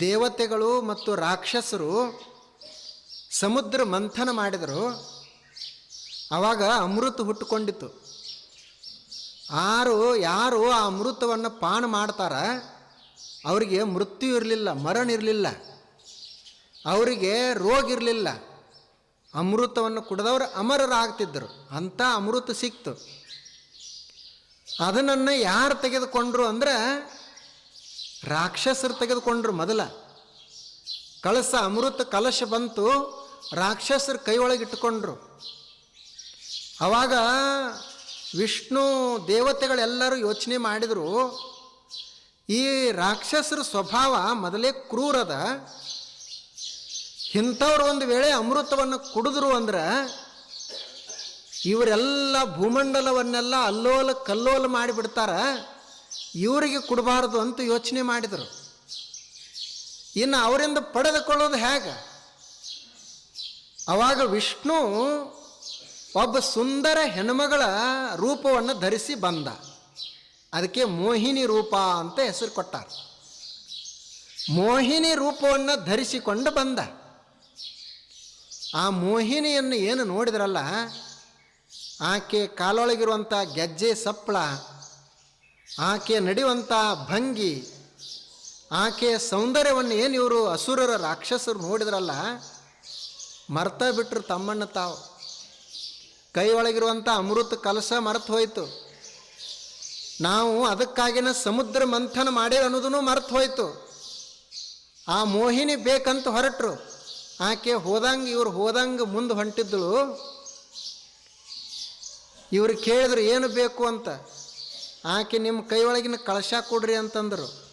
ದೇವತೆಗಳು ಮತ್ತು ರಾಕ್ಷಸರು ಸಮುದ್ರ ಮಂಥನ ಮಾಡಿದರು. ಆವಾಗ ಅಮೃತ ಹುಟ್ಟುಕೊಂಡಿತ್ತು. ಆರು, ಯಾರು ಆ ಅಮೃತವನ್ನು ಪಾನ ಮಾಡ್ತಾರ, ಅವರಿಗೆ ಮೃತ್ಯು ಇರಲಿಲ್ಲ, ಮರಣ ಇರಲಿಲ್ಲ. ಅವರಿಗೆ ರೋಗ ಇರಲಿಲ್ಲ. ಅಮೃತವನ್ನು ಕುಡಿದವರು ಅಮರರಾಗ್ತಿದ್ದರು. ಅಂಥ ಅಮೃತ ಸಿಕ್ತು. ಅದನ್ನು ಯಾರು ತೆಗೆದುಕೊಂಡ್ರು ಅಂದ್ರೆ ರಾಕ್ಷಸರು ತೆಗೆದುಕೊಂಡ್ರು ಮೊದಲ. ಕಳಸ, ಅಮೃತ, ಕಲಶ ಬಂತು, ರಾಕ್ಷಸರು ಕೈ ಒಳಗಿಟ್ಟುಕೊಂಡ್ರು ಆವಾಗ ವಿಷ್ಣು ದೇವತೆಗಳೆಲ್ಲರೂ ಯೋಚನೆ ಮಾಡಿದರು, ಈ ರಾಕ್ಷಸರ ಸ್ವಭಾವ ಮೊದಲೇ ಕ್ರೂರದ. ಇಂಥವ್ರು ಒಂದು ವೇಳೆ ಅಮೃತವನ್ನು ಕುಡಿದ್ರು ಅಂದ್ರೆ, ಇವರೆಲ್ಲ ಭೂಮಂಡಲವನ್ನೆಲ್ಲ ಅಲ್ಲೋಲ ಕಲ್ಲೋಲ ಮಾಡಿಬಿಡ್ತಾರ. ಇವರಿಗೆ ಕೊಡಬಾರ್ದು ಅಂತ ಯೋಚನೆ ಮಾಡಿದರು. ಇನ್ನು ಅವರಿಂದ ಪಡೆದುಕೊಳ್ಳೋದು ಹೇಗೆ? ಅವಾಗ ವಿಷ್ಣು ಒಬ್ಬ ಸುಂದರ ಹೆಣ್ಮಗಳ ರೂಪವನ್ನು ಧರಿಸಿ ಬಂದ. ಅದಕ್ಕೆ ಮೋಹಿನಿ ರೂಪ ಅಂತ ಹೆಸರು ಕೊಟ್ಟಾರ. ಮೋಹಿನಿ ರೂಪವನ್ನು ಧರಿಸಿಕೊಂಡು ಬಂದ. ಆ ಮೋಹಿನಿಯನ್ನು ಏನು ನೋಡಿದ್ರಲ್ಲ, ಆಕೆ ಕಾಲೊಳಗಿರುವಂಥ ಗೆಜ್ಜೆ ಸಪ್ಪಳ ಆಕೆ ನಡೆಯುವಂಥ ಭಂಗಿ ಆಕೆಯ ಸೌಂದರ್ಯವನ್ನು ಏನು ಇವರು ಅಸುರರ ರಾಕ್ಷಸರು ನೋಡಿದ್ರಲ್ಲ, ಮರ್ತ ಬಿಟ್ಟರು ತಮ್ಮನ್ನು ತಾವು. ಕೈ ಒಳಗಿರುವಂಥ ಅಮೃತ ಕಲಶ ಮರೆತು ಹೋಯಿತು. ನಾವು ಅದಕ್ಕಾಗಿನ ಸಮುದ್ರ ಮಂಥನ ಮಾಡಿ ಅನ್ನೋದನ್ನು ಮರೆತು ಹೋಯಿತು. ಆ ಮೋಹಿನಿ ಬೇಕಂತ ಹೊರಟರು. ಆಕೆ ಹೋದಂಗೆ, ಇವ್ರು ಹೋದಂಗೆ ಮುಂದೆ ಹೊಂಟಿದ್ದಳು ಇವರು ಕೇಳಿದ್ರು, ಏನು ಬೇಕು ಅಂತ. ಆಕೆ ನಿಮ್ಮ ಕೈ ಒಳಗಿನ ಕಳಶ ಕೊಡ್ರಿ ಅಂತಂದರು.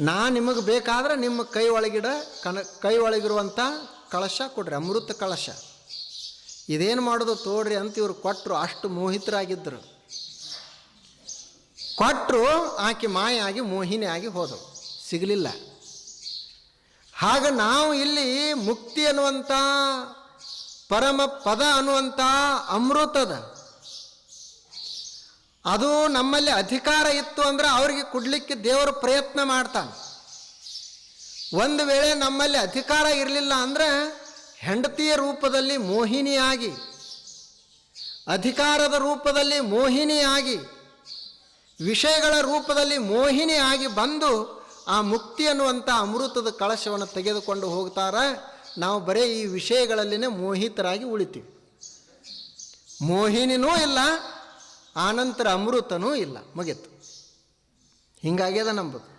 ನಾ ನಿಮಗೆ ಬೇಕಾದ್ರೆ ನಿಮ್ಮ ಕೈ ಒಳಗಿಡ ಕನ ಕೈ ಒಳಗಿರುವಂಥ ಕಳಶ ಕೊಡ್ರಿ, ಅಮೃತ ಕಳಶ. ಇದೇನು ಮಾಡೋದು ತೋಡ್ರಿ ಅಂತ ಇವರು ಕೊಟ್ಟರು ಅಷ್ಟು ಮೋಹಿತರಾಗಿದ್ದರು. ಕೊಟ್ಟರು ಆಕೆ ಮಾಯಾಗಿ ಮೋಹಿನಿ ಆಗಿ ಹೋದವು ಸಿಗಲಿಲ್ಲ. ಹಾಗ ನಾವು ಇಲ್ಲಿ ಮುಕ್ತಿ ಅನ್ನುವಂಥ, ಪರಮ ಪದ ಅನ್ನುವಂಥ ಅಮೃತದ ಅದು ನಮ್ಮಲ್ಲಿ ಅಧಿಕಾರ ಇತ್ತು ಅಂದ್ರೆ ಅವರಿಗೆ ಕೊಡಲಿಕ್ಕೆ ದೇವರು ಪ್ರಯತ್ನ ಮಾಡ್ತಾನೆ. ಒಂದು ವೇಳೆ ನಮ್ಮಲ್ಲಿ ಅಧಿಕಾರ ಇರಲಿಲ್ಲ ಅಂದ್ರೆ ಹೆಂಡತಿಯ ರೂಪದಲ್ಲಿ ಮೋಹಿನಿಯಾಗಿ, ಅಧಿಕಾರದ ರೂಪದಲ್ಲಿ ಮೋಹಿನಿಯಾಗಿ, ವಿಷಯಗಳ ರೂಪದಲ್ಲಿ ಮೋಹಿನಿಯಾಗಿ ಬಂದು ಆ ಮುಕ್ತಿ ಅನ್ನುವಂಥ ಅಮೃತದ ಕಳಶವನ್ನು ತೆಗೆದುಕೊಂಡು ಹೋಗ್ತಾರೆ. ನಾವು ಬರೀ ಈ ವಿಷಯಗಳಲ್ಲಿನೇ ಮೋಹಿತರಾಗಿ ಉಳಿತೀವಿ. ಮೋಹಿನಿನೂ ಇಲ್ಲ ಆನಂತರ ಅಮೃತನೂ ಇಲ್ಲ ಮುಗೀತು. ಹಿಂಗಾಗ್ಯದ ನಂಬುದು.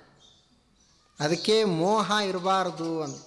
ಅದಕ್ಕೆ ಮೋಹ ಇರಬಾರ್ದು ಅಂತ.